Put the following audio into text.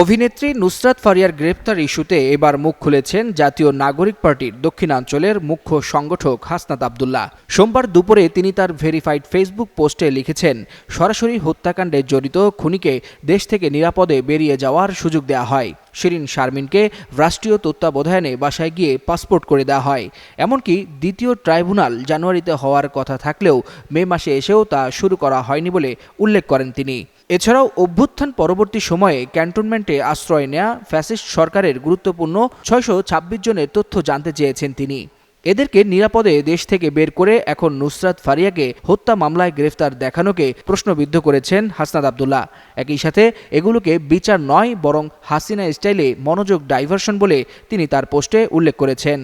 অভিনেত্রী নুসরাত ফারিয়ার গ্রেপ্তার ইস্যুতে এবার মুখ খুলেছেন জাতীয় নাগরিক পার্টির দক্ষিণাঞ্চলের মুখ্য সংগঠক হাসনাত আবদুল্লাহ। সোমবার দুপুরে তিনি তার ভেরিফাইড ফেসবুক পোস্টে লিখেছেন, সরাসরি হত্যাকাণ্ডে জড়িত খুনিকে দেশ থেকে নিরাপদে বেরিয়ে যাওয়ার সুযোগ দেওয়া হয়। শিরিন শারমিনকে রাষ্ট্রীয় তত্ত্বাবধানে বাসায় গিয়ে পাসপোর্ট করে দেওয়া হয়। এমনকি দ্বিতীয় ট্রাইব্যুনাল জানুয়ারিতে হওয়ার কথা থাকলেও মে মাসে এসেও তা শুরু করা হয়নি বলে উল্লেখ করেন তিনি। এছাড়াও অভ্যুত্থান পরবর্তী সময়ে ক্যান্টনমেন্টে আশ্রয় নেয়া ফ্যাসিস্ট সরকারের গুরুত্বপূর্ণ ছয়শো ছাব্বিশ জনের তথ্য জানতে চেয়েছেন তিনি। এদেরকে নিরাপদে দেশ থেকে বের করে এখন নুসরাত ফারিয়াকে হত্যা মামলায় গ্রেফতার দেখানোকে প্রশ্নবিদ্ধ করেছেন হাসনাদ আবদুল্লাহ। একই সাথে এগুলোকে বিচার নয়, বরং হাসিনা স্টাইলে মনোযোগ ডাইভার্সন বলে তিনি তার পোস্টে উল্লেখ করেছেন।